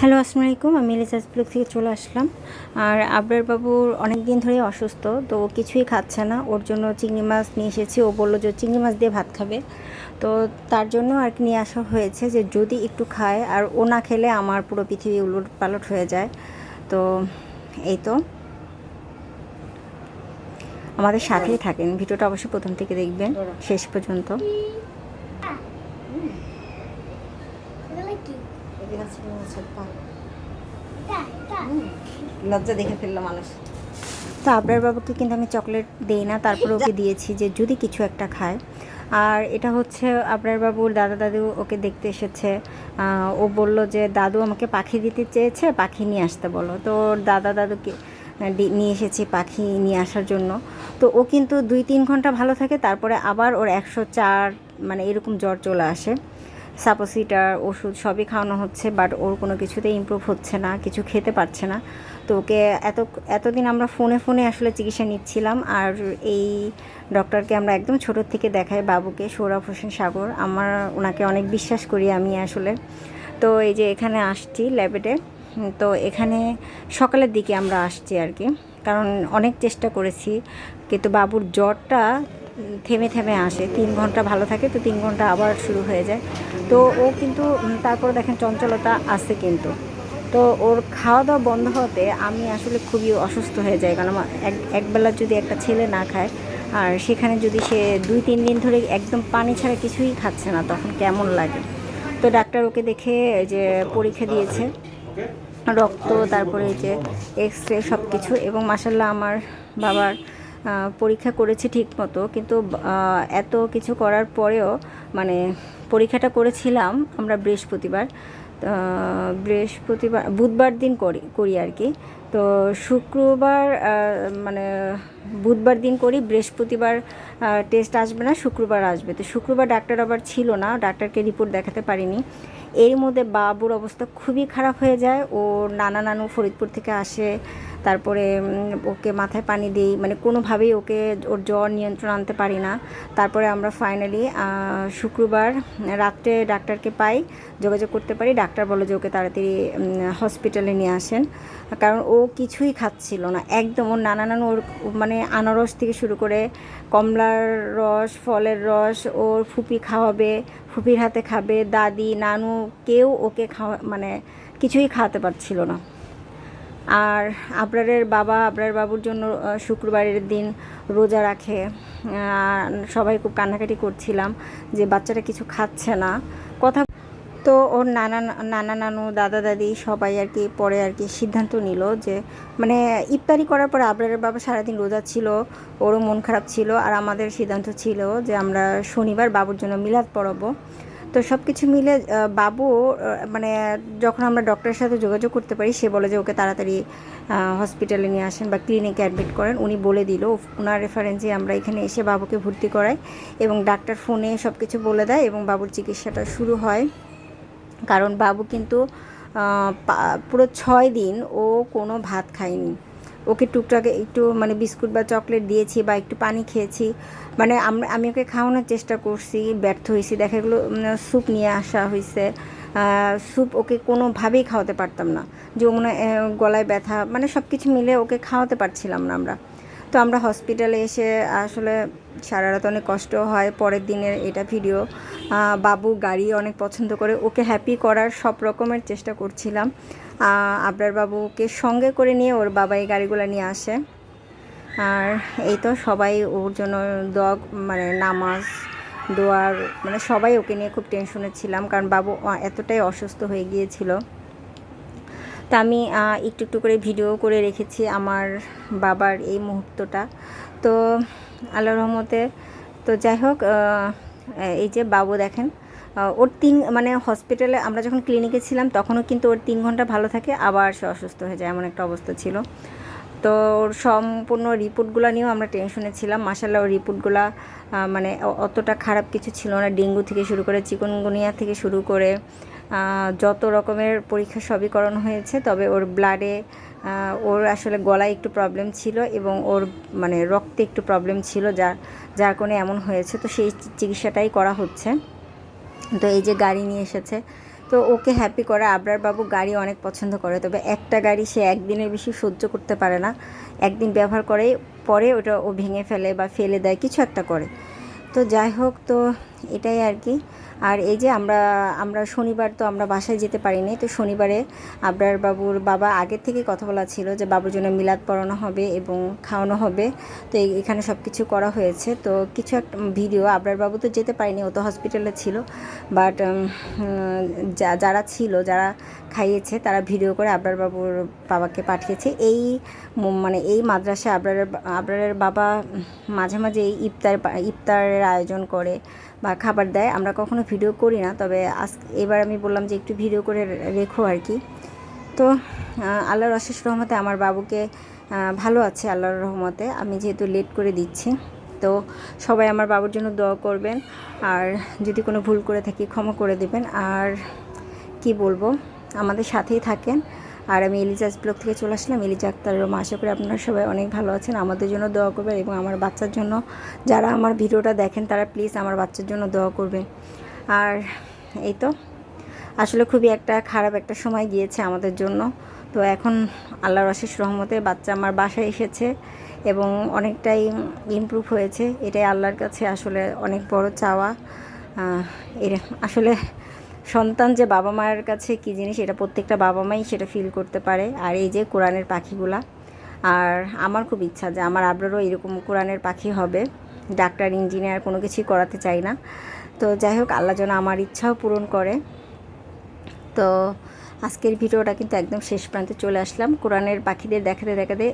Hello, আসসালামু আলাইকুম। আমি লিসাস ব্লগ থেকে চলে আসলাম। আর আবরার বাবুর অনেক দিন ধরেই অসুস্থ, তো কিছুই খাচ্ছে না। ওর জন্য চিংড়ি মাছ নিয়ে এসেছি। ও বলল যে, চিংড়ি মাছ দিয়ে ভাত খাবে। তো তার জন্য আর কি নিয়ে আসা হয়েছে যে, যদি একটু খায় আর ও না খেলে আমার পুরো পৃথিবী উলট পালট হয়ে যায়। তো এই তো। আমাদের সাথেই থাকেন। ভিডিওটা অবশ্যই প্রথম থেকে দেখবেন, শেষ পর্যন্ত। লজ্জা দেখে ফেলল মানুষ। তো আবরার বাবুকে কিন্তু আমি চকলেট দিই না তারপরে ওকে দিয়েছি যে যদি কিছু একটা খায়। আর এটা হচ্ছে আবরার বাবুর দাদা দাদু ওকে দেখতে এসেছে। ও বলল যে দাদু আমাকে পাখি দিতে চেয়েছে পাখি নিয়ে আসতে বলো। তো ওর দাদা দাদুকে নিয়ে এসেছি পাখি নিয়ে আসার জন্য। তো ও কিন্তু দুই তিন ঘণ্টা ভালো থাকে তারপরে আবার ওর একশো চার মানে এরকম জ্বর চলে আসে। সাপোসিটার ওষুধ সবই খাওয়ানো হচ্ছে বাট ওর কোনো কিছুতেই ইমপ্রুভ হচ্ছে না, কিছু খেতে পারছে না। তো ওকে এত, এতদিন আমরা ফোনে ফোনে আসলে চিকিৎসা নিচ্ছিলাম, আর এই ডক্টরকে আমরা একদম ছোটোর থেকে দেখাই, বাবুকে, সৌরভ হোসেন সাগর। আমার ওনাকে অনেক বিশ্বাস করি আমি আসলে। তো এই যে এখানে আসছি ল্যাবেটে তো এখানে সকালের দিকে আমরা আসছি আর কি, কারণ অনেক চেষ্টা করেছি, কিন্তু বাবুর জ্বরটা থেমে থেমে আসে। তিন ঘণ্টা ভালো থাকে তো তিন ঘণ্টা আবার শুরু হয়ে যায়। তো ও কিন্তু তারপর দেখেন চঞ্চলতা আছে কিন্তু। তো ওর খাওয়া দাওয়া বন্ধ হতে আমি আসলে খুবই অসুস্থ হয়ে যাই। কারণ এক, একবেলা যদি একটা ছেলে না খায়, আর সেখানে যদি সে দুই, তিন দিন ধরে একদম পানি ছাড়া কিছুই খাচ্ছে না, তখন কেমন লাগে? তো ডাক্তার ওকে দেখে যে পরীক্ষা দিয়েছে, রক্ত, তারপরে যে এক্স রে সব কিছু এবং মাসাল্লাহ আমার বাবার পরীক্ষা করেছি ঠিক মতো কিন্তু এত কিছু করার পরেও মানে পরীক্ষাটা করেছিলাম আমরা বৃহস্পতিবার বৃহস্পতিবার, বুধবার দিন করি করি আর কি। তো, শুক্রবার মানে বুধবার দিন করি, বৃহস্পতিবার টেস্ট আসবে না, শুক্রবার আসবে। তো, শুক্রবার ডাক্তার আবার ছিল না, ডাক্তারকে রিপোর্ট দেখাতে পারিনি। এর মধ্যে বাবুর অবস্থা খুবই খারাপ হয়ে যায় ও নানা নানু ফরিদপুর থেকে আসে তারপরে ওকে মাথায় পানি দিই মানে কোনোভাবেই ওকে, ওর জ্বর নিয়ন্ত্রণ আনতে পারি না। তারপরে আমরা ফাইনালি শুক্রবার রাত্রে ডাক্তারকে পাই, যোগাযোগ করতে পারি। ডাক্তার বলে যে ওকে তাড়াতাড়ি হসপিটালে নিয়ে আসেন। কারণ ও কিছুই খাচ্ছিল না, একদম ওর নানা নানু ওর মানে আনারস থেকে শুরু করে কমলার রস, ফলের রস, ওর ফুপি খাওয়াবে, ফুপির হাতে খাবে, দাদি, নানু, কেউ ওকে খাওয়া মানে কিছুই খাওয়াতে পারছিল না। আর আবরারের বাবা আবরার বাবুর জন্য শুক্রবারের দিন রোজা রাখে। সবাই খুব কান্নাকাটি করছিলাম যে বাচ্চাটা কিছু খাচ্ছে না। কথা তো ওর নানা নানা নানু, দাদা দাদি সবাই আর কি পরে আর কি সিদ্ধান্ত নিল যে মানে ইফতারি করার পর আবরারের বাবা সারাদিন রোজা ছিল, ওরও মন খারাপ ছিল, আর আমাদের সিদ্ধান্ত ছিল যে আমরা শনিবার বাবুর জন্য মিলাদ পড়াবো। তো সব কিছু মিলে বাবু মানে যখন আমরা ডক্টরের সাথে যোগাযোগ করতে পারি, সে বলে যে ওকে তাড়াতাড়ি হসপিটালে নিয়ে আসেন বা ক্লিনিকে অ্যাডমিট করেন। উনি বলে দিল ওনার রেফারেন্সে আমরা এখানে এসে বাবুকে ভর্তি করাই এবং ডাক্তার ফোনে সব কিছু বলে দেয় এবং বাবুর চিকিৎসাটা শুরু হয়। কারণ বাবু কিন্তু পুরো ছয় দিন ও কোনো ভাত খায়নি। ওকে টুকটাক একটু মানে বিস্কুট বা চকলেট দিয়েছি বা একটু পানি খেয়েছি। মানে আমরা, আমি ওকে খাওয়ানোর চেষ্টা করছি, ব্যর্থ হয়েছি। দেখা গেলো স্যুপ নিয়ে আসা হয়েছে। স্যুপ ওকে কোনোভাবেই খাওয়াতে পারতাম না। যে মনে গলায় ব্যথা মানে সব কিছু মিলে ওকে খাওয়াতে পারছিলাম না আমরা। তো আমরা হসপিটালে এসে আসলে সারা রাত অনেক কষ্ট হয়। পরের দিনের এটা ভিডিও। বাবু গাড়ি অনেক পছন্দ করে। ওকে হ্যাপি করার সব রকমের চেষ্টা করছিলাম। আবরার বাবুকে সঙ্গে করে নিয়ে ওর বাবা এই গাড়িগুলো নিয়ে আসে। আর এই তো সবাই ওর জন্য দোয়া মানে নামাজ, দোয়ার মানে সবাই ওকে নিয়ে খুব টেনশনে ছিলাম কারণ বাবু এতটাই অসুস্থ হয়ে গিয়েছিল। তা আমি একটু একটু করে ভিডিও করে রেখেছি আমার বাবার এই মুহূর্তটা। তো আল্লাহ রহমতে, তো যাই হোক এই যে বাবু দেখেন ওর তিন মানে হসপিটালে আমরা যখন ক্লিনিকে ছিলাম, তখনও কিন্তু ওর তিন ঘণ্টা ভালো থাকে, আবার সে অসুস্থ হয়ে যায়, এমন একটা অবস্থা ছিল। তো ওর সম্পূর্ণ রিপোর্টগুলো নিয়েও আমরা টেনশনে ছিলাম। মাসাল্লাহ ওর রিপোর্টগুলো মানে অতটা খারাপ কিছু ছিল না। ডেঙ্গু থেকে শুরু করে চিকনগুনিয়া থেকে শুরু করে যত রকমের পরীক্ষা সবই করানো হয়েছে। তবে ওর ব্লাডে ওর আসলে গলায় একটু প্রবলেম ছিল এবং ওর মানে রক্তে একটু প্রবলেম ছিল যার যার কারণে এমন হয়েছে। তো সেই চিকিৎসাটাই করা হচ্ছে। তো এই যে গাড়ি নিয়ে এসেছে। তো ওকে হ্যাপি করা। আবরার বাবু গাড়ি অনেক পছন্দ করে, তবে একটা গাড়ি সে একদিনের বেশি সহ্য করতে পারে না। একদিন ব্যবহার করে, পরে ওটা ও ভেঙে ফেলে বা ফেলে দেয়, কিছু একটা করে। তো যাই হোক, তো এটাই আর কি। আর এই যে আমরা আমরা শনিবার তো আমরা বাসায় যেতে পারিনি, তো শনিবারে আবরার বাবুর বাবা আগের থেকে কথা বলা ছিল যে বাবুর জন্য মিলাদ পড়ানো হবে এবং খাওয়ানো হবে। তো এখানে সব কিছু করা হয়েছে। তো কিছু একটা ভিডিও, আবরার বাবু তো যেতে পারেনি, ও তো হসপিটালে ছিল। বাট যারা ছিল, যারা খাইয়েছে, তারা ভিডিও করে আবরার বাবুর বাবাকে পাঠিয়েছে। এই মানে এই মাদ্রাসা আবরারের আবরারের বাবা মাঝে মাঝে ইফতার ইফতারের আয়োজন করে বা খাবার দেয়। আমরা কখনো ভিডিও করি না, তবে আজ এবার আমি বললাম যে একটু ভিডিও করে রেখো আর কি। তো আল্লাহর অশেষ রহমতে আমার বাবুকে ভালো আছে আল্লাহর রহমতে, আমি যেহেতু লেট করে দিচ্ছি। তো সবাই আমার বাবুর জন্য দোয়া করবেন, আর যদি কোনো ভুল করে থাকি ক্ষমা করে দেবেন। আর কি বলব, আমাদের সাথেই থাকেন। আর আমি এলিজাস ব্লক থেকে চলে আসলাম, এলিজা আক্তার রোমা আশা করি আপনারা সবাই অনেক ভালো আছেন, আমাদের জন্য দোয়া করবেন এবং আমার বাচ্চার জন্য যারা আমার ভিডিওটা দেখেন, তারা প্লিজ আমার বাচ্চার জন্য দোয়া করবেন। আর এই তো, আসলে খুবই একটা খারাপ একটা সময় গিয়েছে আমাদের জন্য। তো এখন আল্লাহর অশেষ রহমতে বাচ্চা আমার বাসায় এসেছে এবং অনেকটাই ইমপ্রুভ হয়েছে। এটাই আল্লাহর কাছে আসলে অনেক বড় চাওয়া। এর আসলে সন্তান যে বাবা মায়ের কাছে কী জিনিস, এটা প্রত্যেকটা বাবা মাই সেটা ফিল করতে পারে। আর এই যে কোরআনের পাখিগুলা, আর আমার খুব ইচ্ছা যে আমার আবরারও এরকম কোরআনের পাখি হবে। ডাক্তার ইঞ্জিনিয়ার কোনো কিছুই করাতে চাই না। তো যাই হোক, আল্লাহ যেন আমার ইচ্ছাও পূরণ করে। তো আজকের ভিডিওটা কিন্তু একদম শেষ প্রান্তে চলে আসলাম। কোরআনের পাখিদের দেখাতে দেখাতে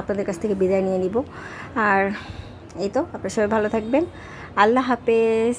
আপনাদের কাছ থেকে বিদায় নিয়ে নিব। আর এই তো, আপনারা সবাই ভালো থাকবেন। আল্লাহ হাফেজ।